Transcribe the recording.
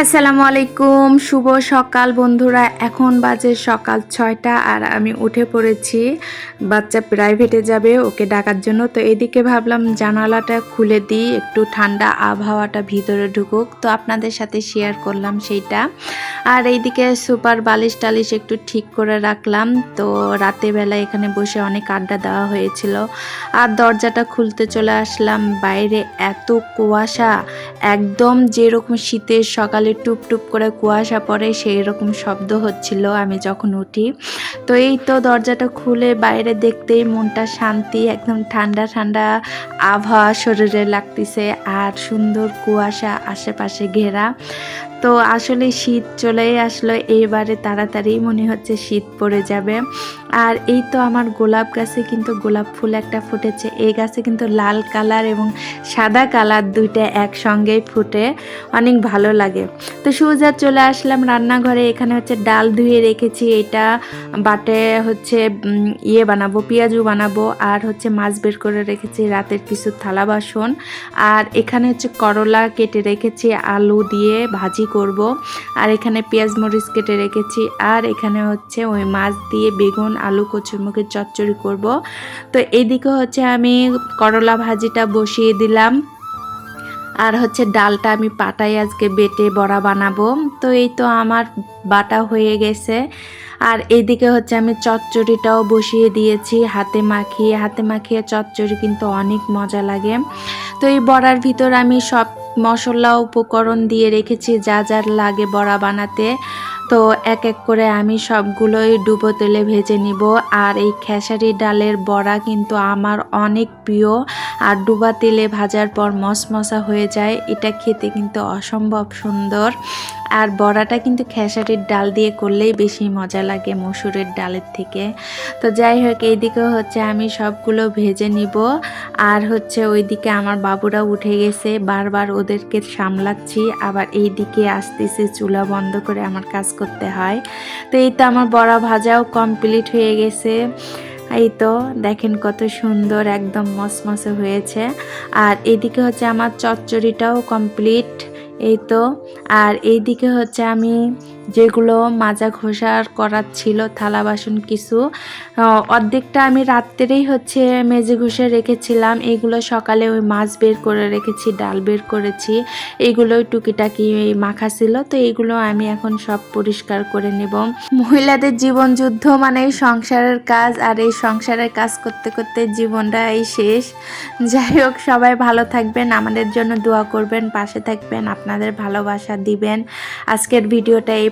আসসালামু আলাইকুম শুভ সকাল বন্ধুরা। এখন বাজে সকাল ছয়টা আর আমি উঠে পড়েছি। বাচ্চা প্রাইভেটে যাবে, ওকে ডাকার জন্য। তো এদিকে ভাবলাম জানালাটা খুলে দিই, একটু ঠান্ডা আবহাওয়াটা ভিতরে ঢুকুক। তো আপনাদের সাথে শেয়ার করলাম সেইটা। আর এইদিকে সুপার বালিশ টালিশ একটু ঠিক করে রাখলাম। তো রাতে বেলা এখানে বসে অনেক আড্ডা দেওয়া হয়েছিল। আর দরজাটা খুলতে চলে আসলাম। বাইরে এত কুয়াশা, একদম যেরকম শীতের সকালে টুপ টুপ করে কুয়াশা পড়ে সেই রকম শব্দ হচ্ছিল আমি যখন উঠি। তো এই তো দরজাটা খুলে বাইরে দেখতেই মনটা শান্তি, একদম ঠান্ডা ঠান্ডা আবহাওয়া শরীরে লাগতেছে আর সুন্দর কুয়াশা আশেপাশে ঘেরা। তো আসলে শীত চলেই আসলো এইবারে তাড়াতাড়ি মনে হচ্ছে শীত পড়ে যাবে। আর এই তো আমার গোলাপ গাছে কিন্তু গোলাপ ফুল একটা ফুটেছে। এই গাছে কিন্তু লাল কালার এবং সাদা কালার দুইটা একসঙ্গেই ফুটে। অনেক ভালো লাগে। তো সোজা, চলে আসলাম রান্নাঘরে। এখানে হচ্ছে ডাল ধুয়ে রেখেছি। এটা বাটে হচ্ছে ইয়ে বানাবো, পেঁয়াজু বানাবো। আর হচ্ছে মাছ বের করে রেখেছি রাতের কিছু থালা বাসন। আর এখানে হচ্ছে করলা কেটে রেখেছি, আলু দিয়ে ভাজি করব। আর এখানে পেঁয়াজ মরিচ কেটে রেখেছি। আর এখানে হচ্ছে ওই মাছ দিয়ে বেগুন আলু কচুরমুখের চচ্চড়ি করব। তো এইদিকে হচ্ছে আমি করলা ভাজিটা বসিয়ে দিলাম। আর হচ্ছে ডালটা আমি পাটাই আজকে বেটে বড়া বানাবো। তো এই তো আমার বাটা হয়ে গেছে। আর এইদিকে হচ্ছে আমি চচ্চড়িটাও বসিয়ে দিয়েছি হাতে মাখিয়ে। হাতে মাখিয়ে চচ্চড়ি কিন্তু অনেক মজা লাগে। তো এই বড়ার ভিতর আমি সব মশলা, উপকরণ দিয়ে রেখেছি, যা যা লাগে বড়া বানাতে। তো এক এক করে আমি সবগুলোই ডুবো তেলে ভেজে নিব। আর এই খেসারি ডালের বড়া কিন্তু আমার অনেক প্রিয়। আর ডুবা তেলে ভাজার পর মশমশা হয়ে যায়। এটা খেতে কিন্তু অসম্ভব সুন্দর। আর বড়াটা কিন্তু খেসারির ডাল দিয়ে করলেই বেশি মজা লাগে মসুরের ডালের থেকে। তো যাই হোক, এইদিকে হচ্ছে আমি সবগুলো ভেজে নিব। আর হচ্ছে ওইদিকে আমার বাবুরা উঠে গেছে, বারবার ওদেরকে সামলাচ্ছি। আবার এই দিকে আসতেছে, চুলা বন্ধ করে আমার কাজ করতে হয়। তো এই তো আমার বড়া ভাজাও কমপ্লিট হয়ে গেছে। এই তো দেখেন কত সুন্দর, একদম মসমসে হয়েছে। আর এদিকে হচ্ছে আমার চচ্চড়িটাও কমপ্লিট। এই তো। আর এইদিকে হচ্ছে আমি যেগুলো মাজা ঘষার করার ছিল, থালা বাসন কিছু। অর্ধেকটা আমি রাত্রেই হচ্ছে মেজে ঘষে রেখেছিলাম। এগুলো সকালে ওই মাছ বের করে রেখেছি, ডাল বের করেছি। এগুলোই টুকিটাকি মাখা ছিল, তো এগুলো আমি এখন সব পরিষ্কার করে নেব। মহিলাদের জীবন যুদ্ধ মানে সংসারের কাজ, আর এই সংসারের কাজ করতে করতে জীবনটা এই শেষ। যাই হোক, সবাই ভালো থাকবেন, আমাদের জন্য দোয়া করবেন, পাশে থাকবেন, আপনাদের ভালোবাসা দিবেন। আজকের ভিডিওটা এই